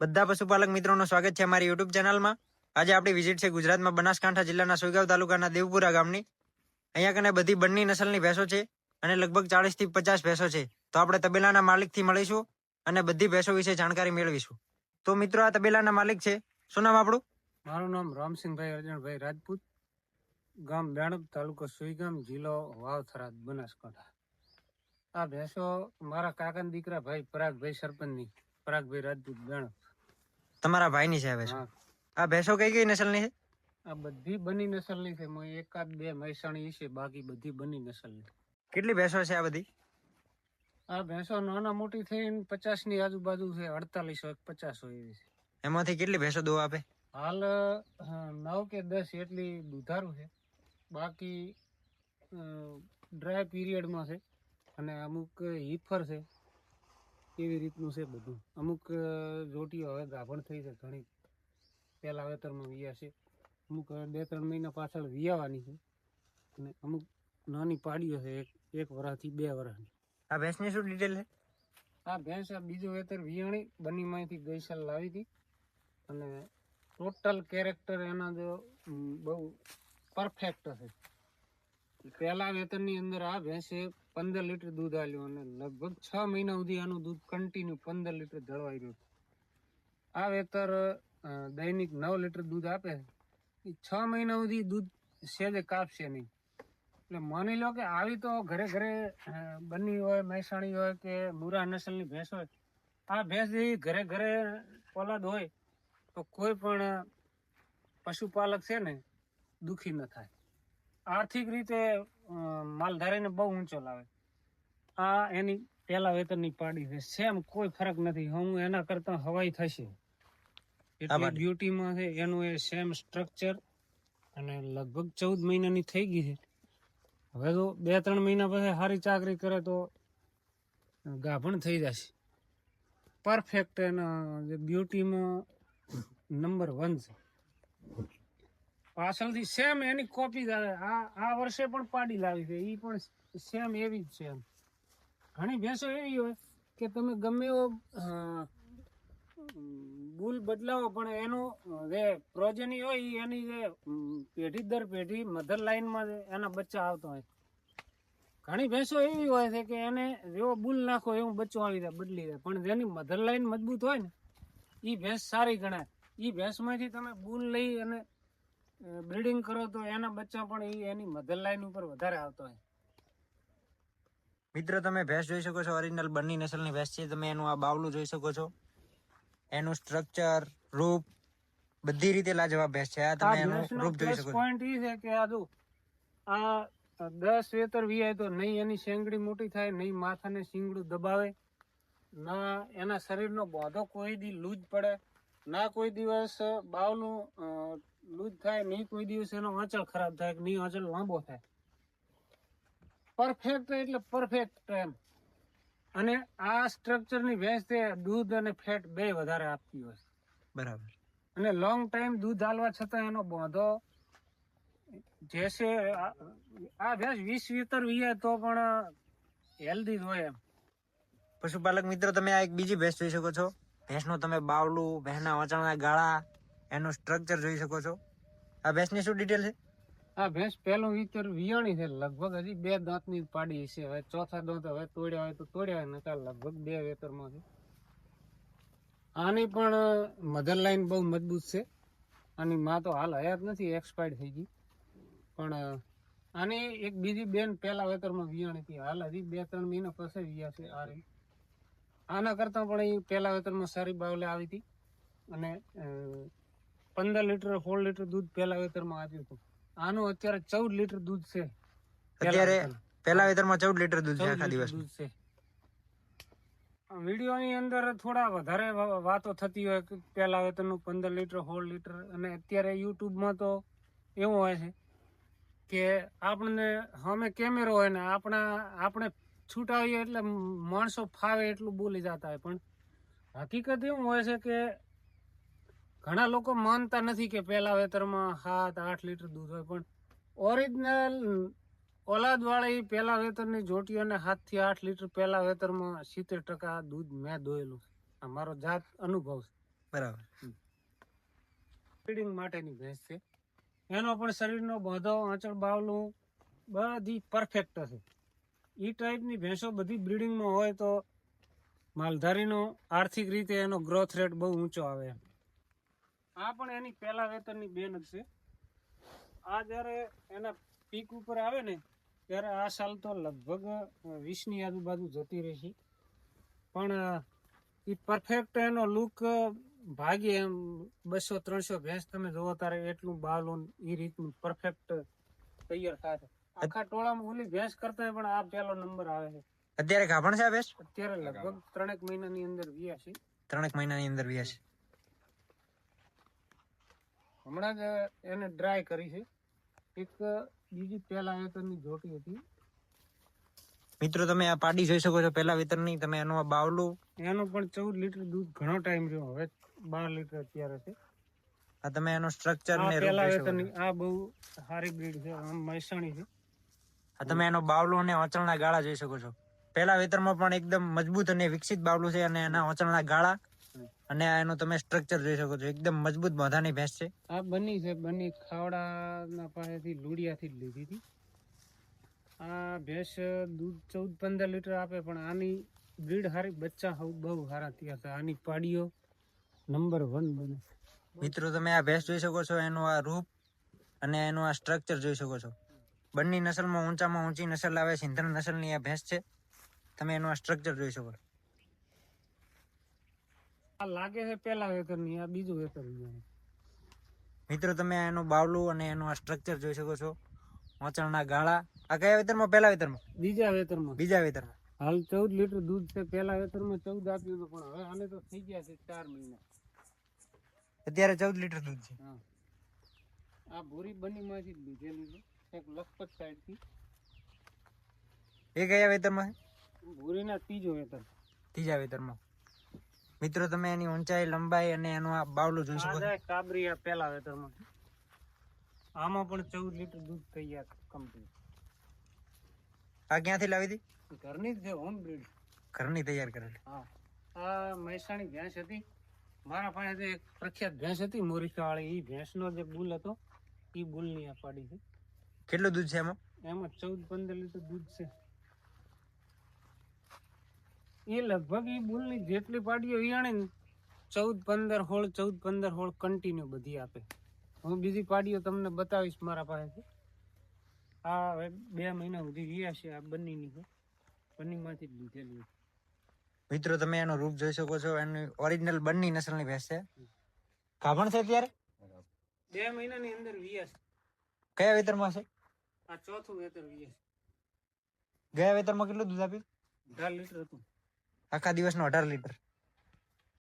બધા પશુપાલક મિત્રોનું સ્વાગત છે અમારી યુટ્યુબ ચેનલમાં. આજે આપણી વિઝિટ છે ગુજરાતમાં બનાસકાંઠા જિલ્લાના સુઈગાંવ તાલુકાના દેવપુરા ગામની. અહીંયા કને બધી બંને નસલની ભેંસો છે અને લગભગ ચાલીસથી પચાસ ભેંસો છે. તો આપણે તબેલાના માલિકથી મળીશું અને બધી ભેંસો વિશે જાણકારી મેળવીશું. તો મિત્રો, આ તબેલાના માલિક છે. શું નામ આપણું? મારું નામ રામસિંહભાઈ અર્જણભાઈ રાજપૂત. ગામ બેણપ તાલુકો સુઈગામ જિલ્લો વાવ થરાદ બનાસકાંઠા. આ ભેંસો મારા કાકાના દીકરા ભાઈ, પરાગભાઈ સરપંચની, પરાગભાઈ રાજપૂત બેણપ. તમારા ભાઈની છે હવે ભેંસો હા. આ ભેંસો કઈ કઈ નસલની છે? આ બધી બની નસલની છે. મોય એકાદ બે મહેસાણી છે. બાકી બધી બની નસલની. કેટલી ભેંસો છે આ બધી? આ ભેંસો નાના મોટી થઈને પચાસની આજુબાજુ છે. અડતાલીસો એક હોય એવી છે. એમાંથી કેટલી ભેંસો દો આપે? હાલ નવ કે દસ એટલી દુધારું છે. બાકી ડ્રાય પીરિયડમાં છે. અને અમુક હિફર છે. એવી રીતનું છે બધું? અમુક જોટીઓ હવે ગાભણ થઈ છે ઘણી. પહેલાં વેતરમાં વિયા છે. અમુક બે ત્રણ મહિના પાછળ વિયાવાની છે. અને અમુક નાની પાડીઓ છે એક એક વરાથી બે વરાની આ ભેંસની શું ડિટેલ છે? આ ભેંસ આ બીજું વેતર વિયાણી બનીમાંથી ગઈસાલ લાવી હતી. અને ટોટલ કેરેક્ટર એના જો બહુ પરફેક્ટ છે પહેલા વેતરની અંદર આ ભેંસે પંદર લીટર દૂધ આલ્યું અને લગભગ છ મહિના સુધી આનું દૂધ કન્ટિન્યુ પંદર લીટર જળવાઈ રહ્યું આ વેતર દૈનિક નવ લીટર દૂધ આપે એ છ મહિના સુધી દૂધ સેજે કાપશે નહીં. એટલે માની લો કે આવી તો ઘરે ઘરે બની હોય, મહેસાણી હોય કે મુરા નસલની ભેંસ હોય, આ ભેંસ જેવી ઘરે ઘરે પોલાદ હોય તો કોઈ પણ પશુપાલક છે ને, દુખી ન થાય. આર્થિક રીતે માલધારીને બહુ ઊંચો લાવે. આ એની પેલા વેતનની પાડી છે. સેમ કોઈ ફરક નથી. હું એના કરતા હવાઈ થશે. એટલે ડ્યુટીમાં છે. એનું એ સેમ સ્ટ્રક્ચર અને લગભગ ચૌદ મહિનાની થઈ ગઈ છે. હવે તો બે ત્રણ મહિના પછી સારી ચાકરી કરે તો ગાભણ થઈ જશે. પરફેક્ટ એના જે બ્યુટીમાં નંબર વન છે. પાછળથી સેમ એની કોપી આ આ વર્ષે પણ પાડી લાવી છે. એ પણ સેમ એવી જ છે ઘણી ભેંસો એવી હોય કે તમે ગમે એવો બુલ બદલાવો, પણ એનો જે પ્રોજેની હોય એની જે પેઢી દર પેઢી મધર લાઈનમાં એના બચ્ચા આવતા હોય. ઘણી ભેંસો એવી હોય છે કે એને જેવો બુલ નાખો એવું બચ્ચો આવી જાય, બદલી જાય. પણ જેની મધર લાઈન મજબૂત હોય ને એ ભેંસ સારી ગણાય. એ ભેંસમાંથી તમે બુલ લઈ અને બ્રીડિંગ કરો તો એના બચ્ચા પણ એની મધર લાઈન ઉપર વધારે આવતો હોય. મિત્રો તમે ભેંસ જોઈ શકો છો ઓરિજિનલ બંની નસલની ભેંસ છે. તમે એનું આ બાવલું જોઈ શકો છો. એનું સ્ટ્રક્ચર રૂપ બધી રીતે લાજવાબ ભેંસ છે. આ તમે એનું રૂપ જોઈ શકો છો. પોઈન્ટ ઈ છે કે આ જો આ દસ વેતર વીઆય તો નહીં એની શેંગડી મોટી થાય નહીં માથાને શિંગડું દબાવે ના એના શરીરનો બોધો કોઈ દી લૂજ પડે ના કોઈ દિવસ બાવલું અ, લૂજ થાય નહીં કોઈ દિવસ એનો આંચળ ખરાબ થાય કે નહીં આંચળ લાંબો થાય. પરફેક્ટ એટલે પરફેક્ટ એમ. અને આ સ્ટ્રક્ચરની ભેંસ તે દૂધ અને ફેટ બે વધારે આપતી હોય બરાબર. અને લોંગ ટાઈમ દૂધ હાલવા છતાં એનો બાંધો જે છે આ ભેંસ વીસ વીતર વીએ તો પણ હેલ્ધી જ હોય એમ. પશુપાલક મિત્રો તમે આ એક બીજી ભેંસ જોઈ શકો છો. ભેંસનું તમે બાવલું ભેંસના વચાણા ગાળા એનું સ્ટ્રક્ચર જોઈ શકો છો. આ ભેંસની શું ડિટેલ છે? આ ભેંસ પહેલું વીતર વિયાણી છે. લગભગ હજી બે દાંતની પાડી છે. હવે ચોથા દાંત હવે તોડ્યા હોય તો તોડ્યા હોય, નકર લગભગ બે વેતરમાં છે. આની પણ મધર લાઈન બહુ મજબૂત છે. આની માં તો હાલ હયાત નથી એક્સપાયર્ડ થઈ ગઈ. પણ આની એક બીજી બેન પહેલા વેતરમાં વિયાણી હતી. હાલ હજી બે ત્રણ મહિના પછી વિયા છે આ રહી. આના કરતાં પણ એ પહેલા વેતરમાં સારી બાવલે આવી હતી. અને પંદર લીટર સોળ લીટર દૂધ પહેલા વેતરમાં આપ્યું હતું. આનું અત્યારે ચૌદ લીટર દૂધ છે. અત્યારે. પહેલા વેતરમાં ચૌદ લીટર દૂધ છે આખા દિવસ દૂધ છે. વિડીયોની અંદર થોડા વધારે વાતો થતી હોય કે પહેલા વેતરનું પંદર લીટર સોળ લીટર અને અત્યારે યુટ્યુબમાં તો એવું હોય છે કે આપણને અમે કેમેરો હોય ને આપણા આપણે છૂટાવીએ એટલે માણસો ફાવે એટલું બોલી જતા હોય. પણ હકીકત એવું હોય છે કે ઘણા લોકો માનતા નથી કે પહેલા વેતરમાં સાત આઠ લીટર દૂધ હોય પણ ઓરિજિનલ ઓલાદવાળી પહેલા વેતરની જોટીઓને સાતથી આઠ લીટર પહેલા વેતરમાં સિત્તેર ટકા દૂધ મેં દોયેલું છે. આ મારો જાત અનુભવ છે. બરાબર. બ્રિડિંગ માટેની ભેંસ છે. એનો પણ શરીરનો બધો આંચળ બાવલું બધી પરફેક્ટ છે એ ટાઈપની ભેંસો બધી બ્રિડિંગમાં હોય તો માલધારીનો આર્થિક રીતે એનો ગ્રોથ રેટ બહુ ઊંચો આવે એમ. આ પણ એની પહેલા વેતનની બેન જ છે. આ જ્યારે એના પીક ઉપર આવે ને ત્યારે આ સાલ તો લગભગ વીસની આજુબાજુ જતી રહેશે પણ એ પરફેક્ટ એનો લુક ભાગે એમ બસો ત્રણસો ભેંસ તમે જોવો તારે એટલું બાલું એ રીતનું પરફેક્ટ તૈયાર થાય. આખા ટોળામાં ઓલી ભેંસ કરતા પણ આ પહેલો નંબર આવે છે. અત્યારે ગાભણ છે ભેંસ? અત્યારે લગભગ ત્રણેક મહિનાની અંદર વ્યાસી છે. ત્રણેક મહિનાની અંદર વ્યાસ હમણાં જ એને ડ્રાય કરી છે. એક બીજી પહેલા વેતરની જોટી હતી. મિત્રો તમે આ પાડી જોઈ શકો છો પહેલા વેતરની તમે એનું આ બાવલું. એનું પણ ચૌદ લીટર દૂધ ઘણો ટાઈમ રહ્યો. હવે બાર લીટર અત્યારે છે. આ તમે એનો સ્ટ્રક્ચર ને પહેલા. વેતનની આ બહુ સારી બ્રીડ છે. આમ મહેસાણી છે. આ તમે એનો બાવલો અને ઓચળના ગાળા જોઈ શકો છો. પહેલા વેતરમાં પણ એકદમ મજબૂત અને વિકસિત બાવલું છે અને એના ઓચળના ગાળા. અને આ એનું તમે સ્ટ્રક્ચર જોઈ શકો છો. એકદમ મજબૂત મોઢાની ભેંસ છે. આ બની છે બની ખાવડાના પાસેથી લુડિયાથી જ લીધી હતી. આ ભેંસ દૂધ ચૌદ પંદર લીટર આપે પણ આની બ્રીડ હારી બચ્ચા બહુ સારા થયા હતા આની પાડીઓ નંબર વન બને મિત્રો તમે આ ભેંસ જોઈ શકો છો એનું આ રૂપ અને એનું આ સ્ટ્રક્ચર જોઈ શકો છો. બંને નસલમાં ઊંચામાં ઊંચી નસલ આવે સિંધણ નસલની આ ભેંસ છે. તમે એનું આ સ્ટ્રક્ચર જોઈ શકો છો. આ લાગે છે પેલા વેતરની આ બીજું વેતર મિત્રો તમે એનું બાવલું અને એનું આ સ્ટ્રક્ચર જોઈ શકો છો. ઓચળના ગાળા. આ કયા વેતરમાં પહેલા વેતરમાં બીજા વેતરમાં બીજા વેતરમાં હાલ ચૌદ લીટર દૂધ છે પેલા વેતરમાં ચૌદ આપ્યું હતું પણ હવે આને તો થઈ ગયા છે ચાર મહિના. અત્યારે ચૌદ લીટર દૂધ છે. આ ભૂરી બનીમાંથી જ લીધેલી છે એક લખપત સાઈડથી એ કયા વેતરમાં ભૂરીના ત્રીજો વેતર ત્રીજા વેતરમાં મિત્રો તમે એની ઊંચાઈ લંબાઈ અને એનું આ બાવલું જોઈ શકો જાય કાબરિયા વેતરમાં. આમાં પણ ચૌદ લીટર દૂધ તૈયાર કમ્પ્લીટ આ ક્યાંથી લાવી હતી? ઘરની જ હોમ બ્રીડ ઘરની તૈયાર કરેલી. હા. આ મહેસાણી ભેંસ હતી. મારા પાસે એક પ્રખ્યાત ભેંસ હતી મોરીકાવાળી એ ભેંસનો જે બુલ હતો એ બુલની આ પાડી છે. કેટલું દૂધ છે એમાં? એમાં ચૌદ પંદર લીટર દૂધ છે. એ લગભગ એ બુલની જેટલી પાડીઓ વિયાણે ને ચૌદ પંદર હોળ ચૌદ પંદર હોળ કન્ટિન્યુ બધી આપે. હું બીજી પાડીઓ તમને બતાવીશ મારા પાસેથી. આ હવે બે મહિના સુધી રહ્યા છે આ બંનેની છે બંનેમાંથી જ લીધેલી મિત્રો તમે એનું રૂપ જોઈ શકો છો. એની ઓરિજિનલ બંની નસલની ભેંસ છે. ગાભણ છે અત્યારે? બે મહિનાની અંદર વીએસ કયા વેતરમાં છે? આ ચોથું વેતર વીએસ ગયા વેતરમાં કેટલું દૂધ આપ્યું? અઢાર લીટર હતું. આખા દિવસનો અઢાર લીટર.